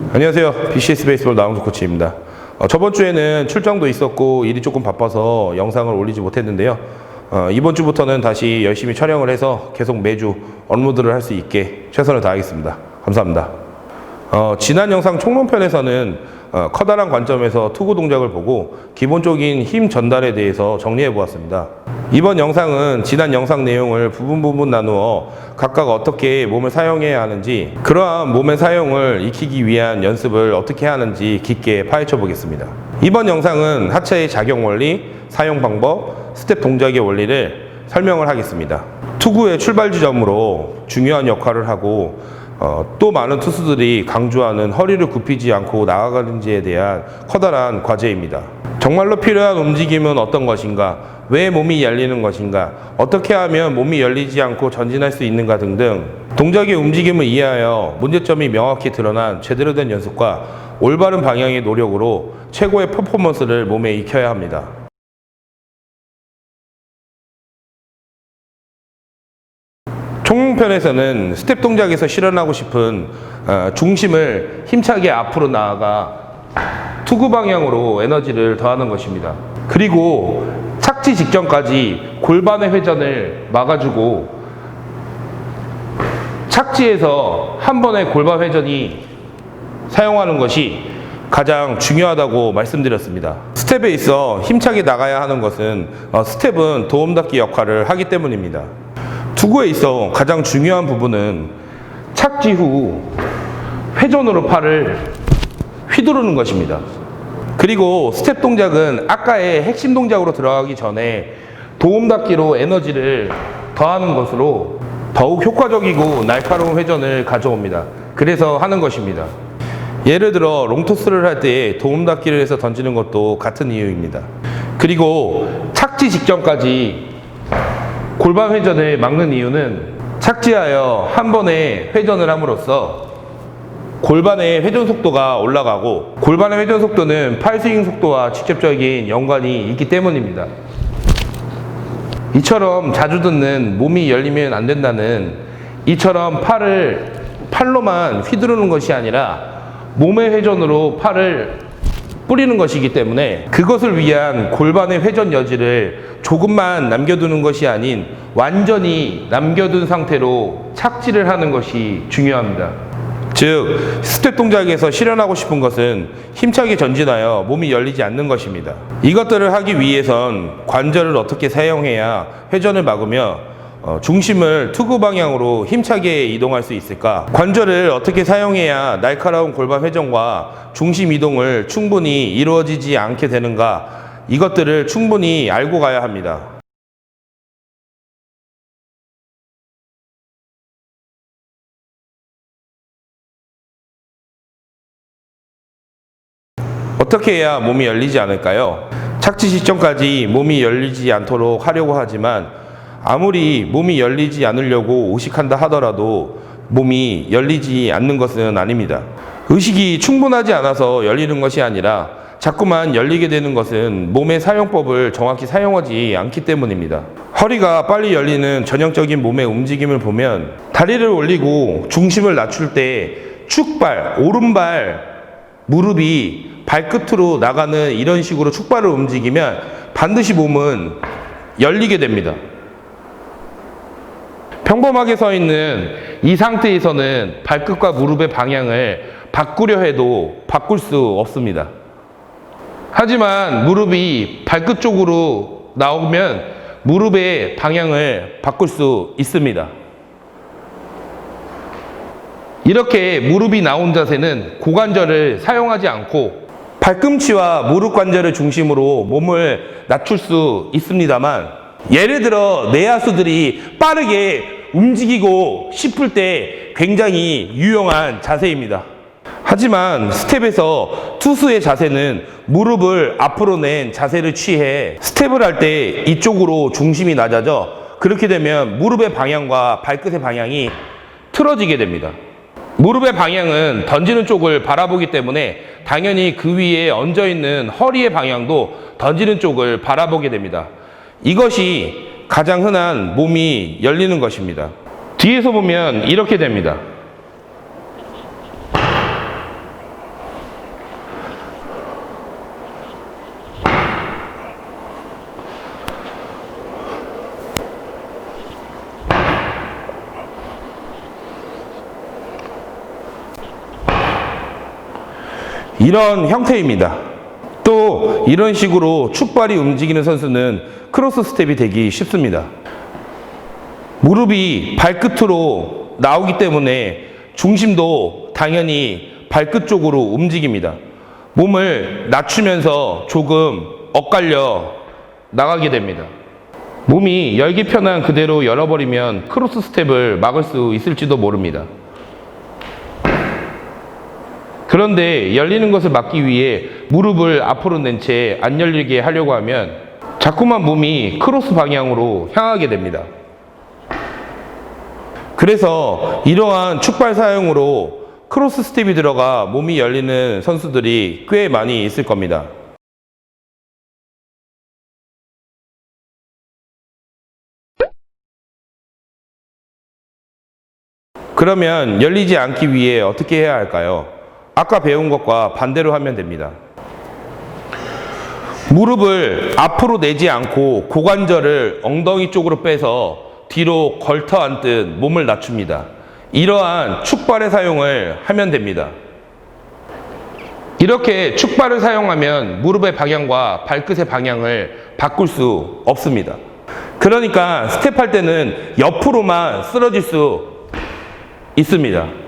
안녕하세요. BCS 베이스볼 나홍석 코치입니다. 어, 저번 주에는 출장도 있었고 일이 조금 바빠서 영상을 올리지 못했는데요. 어, 이번 주부터는 다시 열심히 촬영을 해서 계속 매주 업로드를 할 수 있게 최선을 다하겠습니다. 감사합니다. 어, 지난 영상 총론편에서는 어, 커다란 관점에서 투구 동작을 보고 기본적인 힘 전달에 대해서 정리해 보았습니다. 이번 영상은 지난 영상 내용을 부분 부분 나누어 각각 어떻게 몸을 사용해야 하는지 그러한 몸의 사용을 익히기 위한 연습을 어떻게 하는지 깊게 파헤쳐 보겠습니다. 이번 영상은 하체의 작용 원리, 사용 방법, 스텝 동작의 원리를 설명을 하겠습니다. 투구의 출발 지점으로 중요한 역할을 하고 어, 또 많은 투수들이 강조하는 허리를 굽히지 않고 나아가는지에 대한 커다란 과제입니다. 정말로 필요한 움직임은 어떤 것인가? 왜 몸이 열리는 것인가? 어떻게 하면 몸이 열리지 않고 전진할 수 있는가 등등 동작의 움직임을 이해하여 문제점이 명확히 드러난 제대로 된 연습과 올바른 방향의 노력으로 최고의 퍼포먼스를 몸에 익혀야 합니다. 총편에서는 스텝 동작에서 실현하고 싶은 어, 중심을 힘차게 앞으로 나아가 투구 방향으로 에너지를 더하는 것입니다. 그리고 착지 직전까지 골반의 회전을 막아주고 착지에서 한 번의 골반 회전이 사용하는 것이 가장 중요하다고 말씀드렸습니다. 스텝에 있어 힘차게 나가야 하는 것은 어, 스텝은 도움닫기 역할을 하기 때문입니다. 투구에 있어 가장 중요한 부분은 착지 후 회전으로 팔을 휘두르는 것입니다. 그리고 스텝 동작은 아까의 핵심 동작으로 들어가기 전에 도움닫기로 에너지를 더하는 것으로 더욱 효과적이고 날카로운 회전을 가져옵니다. 그래서 하는 것입니다. 예를 들어 롱토스를 할 때 도움닫기를 해서 던지는 것도 같은 이유입니다. 그리고 착지 직전까지 골반 회전을 막는 이유는 착지하여 한 번에 회전을 함으로써 골반의 회전 속도가 올라가고 골반의 회전 속도는 팔 스윙 속도와 직접적인 연관이 있기 때문입니다. 이처럼 자주 듣는 몸이 열리면 안 된다는 이처럼 팔을 팔로만 휘두르는 것이 아니라 몸의 회전으로 팔을 뿌리는 것이기 때문에 그것을 위한 골반의 회전 여지를 조금만 남겨두는 것이 아닌 완전히 남겨둔 상태로 착지를 하는 것이 중요합니다. 즉, 스텝 동작에서 실현하고 싶은 것은 힘차게 전진하여 몸이 열리지 않는 것입니다. 이것들을 하기 위해선 관절을 어떻게 사용해야 회전을 막으며 어, 중심을 투구 방향으로 힘차게 이동할 수 있을까? 관절을 어떻게 사용해야 날카로운 골반 회전과 중심 이동을 충분히 이루어지지 않게 되는가? 이것들을 충분히 알고 가야 합니다. 어떻게 해야 몸이 열리지 않을까요? 착지 시점까지 몸이 열리지 않도록 하려고 하지만 아무리 몸이 열리지 않으려고 의식한다 하더라도 몸이 열리지 않는 것은 아닙니다. 의식이 충분하지 않아서 열리는 것이 아니라 자꾸만 열리게 되는 것은 몸의 사용법을 정확히 사용하지 않기 때문입니다. 허리가 빨리 열리는 전형적인 몸의 움직임을 보면 다리를 올리고 중심을 낮출 때 축발, 오른발, 무릎이 발끝으로 나가는 이런 식으로 축발을 움직이면 반드시 몸은 열리게 됩니다. 평범하게 서 있는 이 상태에서는 발끝과 무릎의 방향을 바꾸려 해도 바꿀 수 없습니다. 하지만 무릎이 발끝 쪽으로 나오면 무릎의 방향을 바꿀 수 있습니다. 이렇게 무릎이 나온 자세는 고관절을 사용하지 않고 발꿈치와 무릎 관절을 중심으로 몸을 낮출 수 있습니다만 예를 들어 내야수들이 빠르게 움직이고 싶을 때 굉장히 유용한 자세입니다. 하지만 스텝에서 투수의 자세는 무릎을 앞으로 낸 자세를 취해 스텝을 할 때 이쪽으로 중심이 낮아져 그렇게 되면 무릎의 방향과 발끝의 방향이 틀어지게 됩니다. 무릎의 방향은 던지는 쪽을 바라보기 때문에 당연히 그 위에 얹어 있는 허리의 방향도 던지는 쪽을 바라보게 됩니다. 이것이 가장 흔한 몸이 열리는 것입니다. 뒤에서 보면 이렇게 됩니다. 이런 형태입니다. 또 이런 식으로 축발이 움직이는 선수는 크로스 스텝이 되기 쉽습니다. 무릎이 발끝으로 나오기 때문에 중심도 당연히 발끝 쪽으로 움직입니다. 몸을 낮추면서 조금 엇갈려 나가게 됩니다. 몸이 열기 편한 그대로 열어버리면 크로스 스텝을 막을 수 있을지도 모릅니다. 그런데 열리는 것을 막기 위해 무릎을 앞으로 낸 채 안 열리게 하려고 하면 자꾸만 몸이 크로스 방향으로 향하게 됩니다. 그래서 이러한 축발 사용으로 크로스 스텝이 들어가 몸이 열리는 선수들이 꽤 많이 있을 겁니다. 그러면 열리지 않기 위해 어떻게 해야 할까요? 아까 배운 것과 반대로 하면 됩니다. 무릎을 앞으로 내지 않고 고관절을 엉덩이 쪽으로 빼서 뒤로 걸터 앉듯 몸을 낮춥니다. 이러한 축발의 사용을 하면 됩니다. 이렇게 축발을 사용하면 무릎의 방향과 발끝의 방향을 바꿀 수 없습니다. 그러니까 스텝할 때는 옆으로만 쓰러질 수 있습니다.